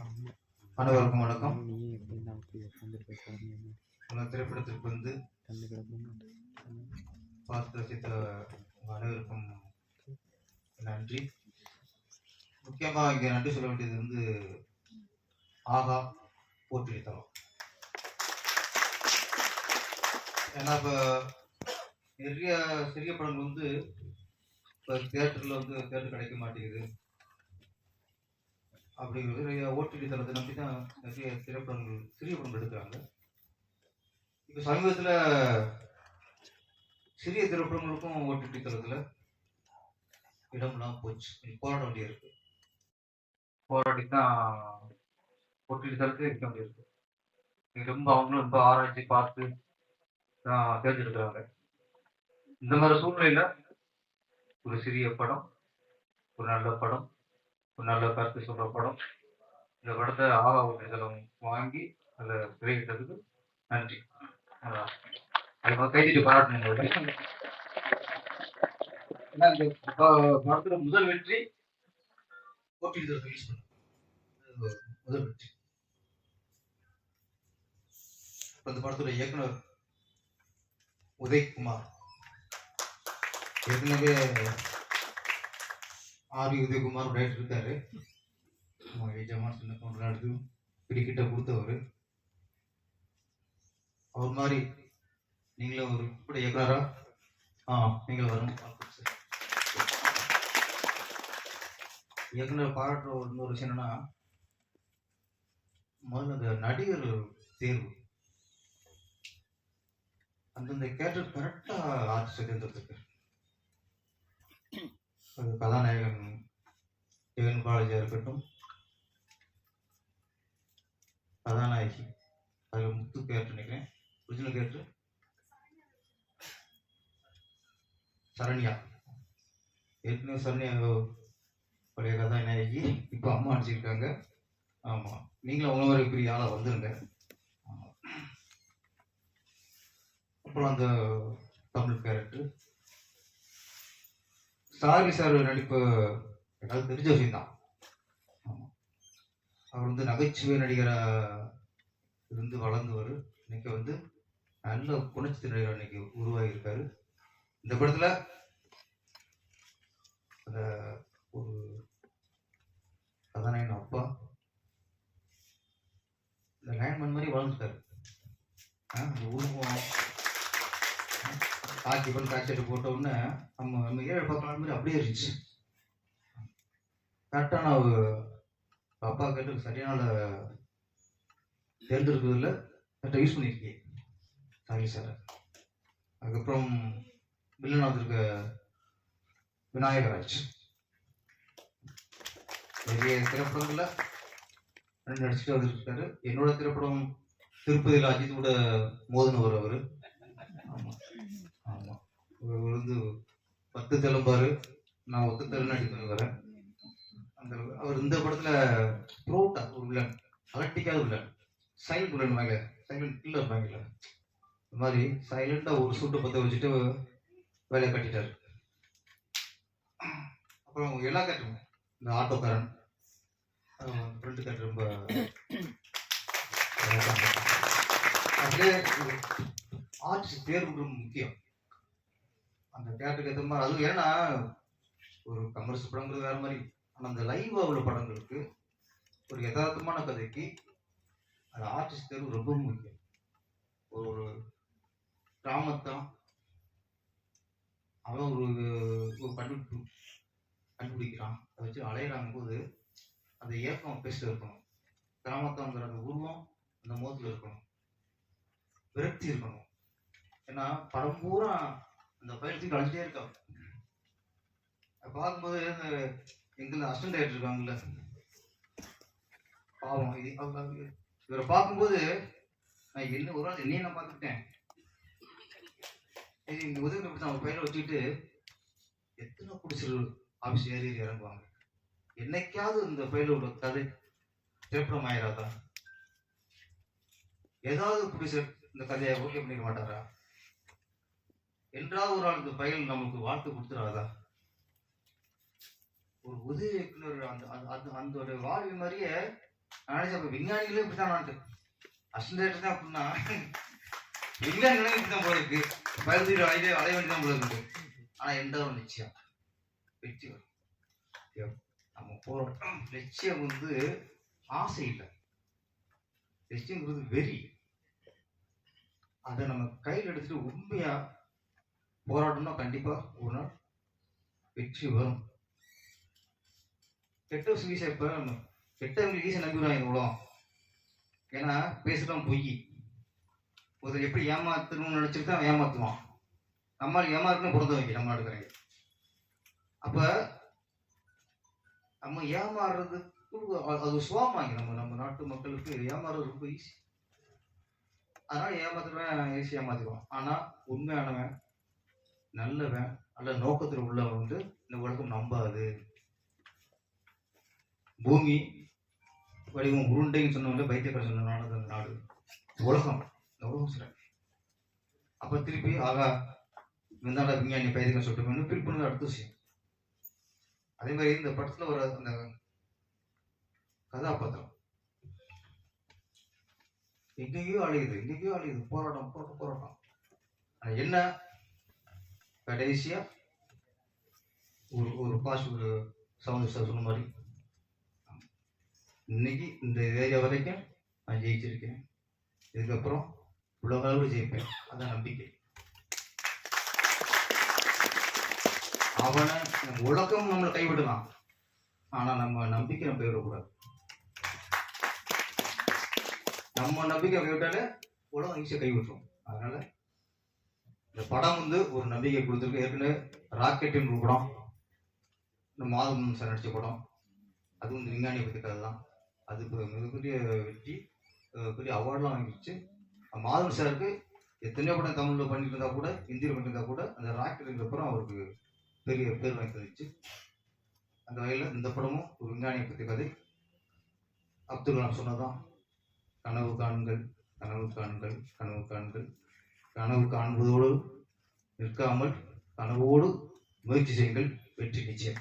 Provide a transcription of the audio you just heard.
அனைவருக்கும் வணக்கம். உங்கள் திரைப்படத்திற்கு வந்து பார்த்து ரசித்த அனைவருக்கும் நன்றி. முக்கியமாக இங்கே நன்றி சொல்ல வேண்டியது வந்து ஆகா போற்றி தளம் ஏன்னா இப்போ நிறைய சிறிய படங்கள் வந்து இப்போ தியேட்டரில் வந்து தியேட்டர் கிடைக்க மாட்டேங்குது. அப்படிங்கிறது நிறைய ஓடிடி தளத்தை நம்பி தான் நிறைய திரைப்படங்கள் சிறிய படங்கள் எடுக்கிறாங்க. இப்போ சமீபத்தில் சிறிய திரைப்படங்களுக்கும் ஓடிடி தளத்தில் இடம்லாம் போச்சு. போராட போராட வேண்டியிருக்கு. போராடி தான் ஓடிடி தளத்தில் இருக்க வேண்டியிருக்கு. ரொம்ப அவங்களும் ரொம்ப ஆராய்ச்சி பார்த்து தான் தேர்ந்தெடுக்கிறாங்க இந்த மாதிரி சூழ்நிலையில் ஒரு சிறிய படம் ஒரு நல்ல படம் நல்ல கருத்து சொல்கிற படம். இந்த படத்தை ஆவா ஒன்றிதழம் வாங்கி அதில் திரையிட்டதுக்கு நன்றி. அதான். அது கைதிட்டு பாராட்டணும் ஏன்னா இந்த படத்துல முதல் வெற்றி ஓட்டி ரிலீஸ் பண்ண முதல் வெற்றி. அந்த இந்த இயக்குனர் உதய்குமார். ஏற்கனவே ஆர் உதயகுமார் டைரக்டர் இருக்காரு ஜமான் சின்ன கவுண்டர் எடுத்து கிரிக்கெட்டை கொடுத்தவர். அவர் மாதிரி நீங்களும் ஒரு கூட இயக்குனரா? ஆ நீங்கள் வரணும். இயக்குனர் பாராட்டுற ஒரு இன்னொரு விஷயம் என்னன்னா முதல்ல அந்த நடிகர் தேர்வு. அந்தந்த கேரக்டர் கரெக்டாக ஆர்டிஸ்ட் தேர்ந்தெடுத்துருக்கு அது கதாநாயகன் ஜெகன் பாலாஜியா இருக்கட்டும். கதாநாயகி. அதில் முத்து கேரக்டர் நினைக்கிறேன். Original character Saranya. ஏற்கனவே சரண்யா பழைய கதாநாயகி. இப்போ அம்மா அடிச்சிருக்காங்க ஆமாம் நீங்களும் அவங்க மாதிரி பெரிய ஆளாக வந்துருங்க. அப்புறம் அந்த தமிழ் கேரக்டர் சாரி சார் நடிப்பு எனக்கு தெரிஞ்ச விஷயம்தான். ஆமாம் அவர் வந்து நகைச்சுவை நடிகராக இருந்து வளர்ந்தவர். இன்னைக்கு வந்து நல்ல குணச்சித்திர நடிகர் இன்னைக்கு உருவாகி இருக்காரு இந்த படத்துல அந்த ஒரு கதாநாயகன் அப்பா இந்த லைன்மேன் மாதிரி வளர்ந்துட்டாரு. ஆ, ஆக்கி பண்ணி காய்ச்சட்டு போட்ட உடனே நம்ம நம்ம ஏழை பார்க்கலாம் மாதிரி அப்படியே இருந்துச்சு. கரெக்டான அப்பா கேட்டு சரியான தேர்ந்தெடுக்கிறதுல கரெக்டாக யூஸ் பண்ணியிருக்கேன் சாரி சார் அதுக்கப்புறம் வில்லன் இருக்க விநாயகராஜ். நிறைய திரைப்படங்களில் நடிச்சுட்டு வந்திருக்காரு. என்னோட திரைப்படம் திருப்பதியில் அஜித் கூட மோதினவர் அவர். விழுந்து வந்து பத்து தெலும்பாரு நான் ஒத்து தெலுங்கு நடித்து வரேன். அந்த அவர் இந்த படத்துல ப்ரோட்டா ஒரு வில்லன் அகட்டிக்காத வில்லன் சைலண்ட் வில்லன் வாங்க. சைலண்ட் கில்லர் வாங்கல. இந்த மாதிரி சைலண்டா ஒரு சூட்டை பத்த வச்சுட்டு வேலையை கட்டிட்டாரு. அப்புறம் எல்லா கேட்டரும் இந்த ஆட்டோக்காரன். ஃப்ரெண்டு கட்டு ரொம்ப அப்படியே ஆர்டிஸ்ட் தேர்வு முக்கியம். அந்த தேட்டருக்கு ஏற்ற மாதிரி அதுவும் ஏன்னா ஒரு கமர்ஸ் படங்கிறது வேற மாதிரி. ஆனால் அந்த லைவ் உள்ள படங்களுக்கு ஒரு யதார்த்தமான கதைக்கு அது ஆர்டிஸ்ட் தேர்வு ரொம்ப முக்கியம். ஒரு கிராமத்தான் அவன் ஒரு ஒரு கண்டுபிடிப்பு கண்டுபிடிக்கிறான். அதை வச்சு அலையிறாங்க போது அந்த ஏக்கம் பேசிட்டு இருக்கணும். கிராமத்தாங்கிற அந்த உருவம் அந்த முகத்தில் இருக்கணும். விரக்தி இருக்கணும். ஏன்னா படம் பூரா அந்த பயிற்சி கழிச்சிட்டே இருக்காங்க பார்க்கும்போது இந்த எங்களை ஆகிட்டு டைரக்டர் இருக்காங்கல்ல. பாவம் இவரை பார்க்கும்போது நான் என்ன ஒரு நாள் என்னையும் நான் பார்த்துக்கிட்டேன். இது இந்த உதவி இப்படி தான் ஒரு வச்சுக்கிட்டு எத்தனை குடிசல் ஆஃபீஸ் ஏறி இறங்குவாங்க? என்னைக்காவது இந்த பையில உள்ள கதை திரைப்படம் ஆயிராதா? ஏதாவது குடிசல் இந்த கதையை ஓகே பண்ணிக்க மாட்டாரா? என்றாவது ஒரு நாளுக்கு இந்த நம்மளுக்கு நமக்கு வாழ்த்து கொடுத்துறாதா ஒரு உதவி இயக்குனர் அந்த அந்த- அந்த வாழ்வி வாழ்வு மாதிரியே நினைச்சேன் விஞ்ஞானிகளே இப்படிதான் நாட்டு அசண்டேட்டர் தான் அப்படின்னா விஞ்ஞானிகளும் இப்படிதான் போல இருக்கு. பயந்துட்டு அலைய அலைய வேண்டியதான் போல இருக்கு. ஆனா எந்த ஒரு நிச்சயம்? வெற்றி வரும். நம்ம போறோம். லட்சியம் வந்து ஆசை இல்லை. லட்சியங்கிறது வெறி. அதை நம்ம கையில் எடுத்துட்டு உண்மையா போராடணும்னா கண்டிப்பா ஒரு நாள் வெற்றி வரும். கெட்ட சுவிசை இப்ப நம்ம கெட்டவங்களுக்கு ஈஸியாக நம்பிடுவாங்க இந்த உலகம். ஏன்னா பேசுறோம் பொய். ஒருத்தர் எப்படி ஏமாத்தணும்னு நினைச்சிட்டு தான் ஏமாத்துவான். நம்மால் ஏமாறணும் பிறந்த வைக்க நம்ம எடுக்கிறாங்க அப்ப நம்ம ஏமாறுறது அது- அது சுவாமாங்க நம்ம நம்ம நாட்டு மக்களுக்கு ஏமாறுறது ரொம்ப ஈஸி அதனால ஏமாத்துறவன் ஈஸி ஏமாத்திடுவான். ஆனா உண்மையானவன் நல்லவன் நல்ல நோக்கத்தில் உள்ளவன் வந்து இந்த உலகம் நம்பாது. பூமி வடிவம் உருண்டைன்னு சொன்னவங்க பைத்தியக்கார சொன்னனால அந்த நாடு. உலகம் இந்த உலகம் சிறப்பு அப்ப திருப்பி ஆகா இவந்தாண்ட விஞ்ஞானி பைத்தியம் சொல்லிட்டு ஃபீல் அடுத்த விஷயம். அதே மாதிரி இந்த படத்துல ஒரு அந்த கதாபாத்திரம். எங்கேயோ அழியுது எங்கேயோ அழியுது போராட்டம் போராட்டம் போராட்டம். என்ன? கடைசியா ஒரு ஒரு பாஸ் ஒரு சவுண்ட் சொன்ன மாதிரி. இன்னைக்கு இந்த ஏரியா வரைக்கும் நான் ஜெயிச்சிருக்கேன். இதுக்கப்புறம் உலக அளவு ஜெயிப்பேன். அதான் நம்பிக்கை. அவனை நம்ம உலகம் நம்மளை கைவிடலாம். ஆனா நம்ம நம்பிக்கை நம்ம கைவிடக்கூடாது. நம்ம நம்பிக்கை கைவிட்டாலே உலகம் ஈஸியாக கைவிட்டுரும். அதனால இந்த படம் வந்து ஒரு நம்பிக்கை கொடுத்துருக்கு. ஏற்கனவே ராக்கெட்டுன்னு ஒரு படம் இந்த மாதம் சார் நடித்த படம். அதுவும் இந்த விஞ்ஞானியை பற்றி கதை தான் அது மிகப்பெரிய வெற்றி பெரிய அவார்ட்லாம் வாங்கிடுச்சு மாதவன் சாருக்கு எத்தனையோ படம் தமிழில் பண்ணிட்டு இருந்தால் கூட ஹிந்தியில் பண்ணியிருந்தா கூட அந்த ராக்கெட்டுக்கு அப்புறம் அவருக்கு பெரிய பேர் வாங்கி தந்துச்சு. அந்த வகையில் இந்த படமும் ஒரு விஞ்ஞானியை பற்றி கதை. அப்துல் கலாம் சொன்னதான் கனவு காண்கள் கனவு காண்கள் கனவு காண்கள். கனவு காண்பதோடு நிற்காமல் கனவோடு முயற்சி செய்யுங்கள். வெற்றி நிச்சயம்.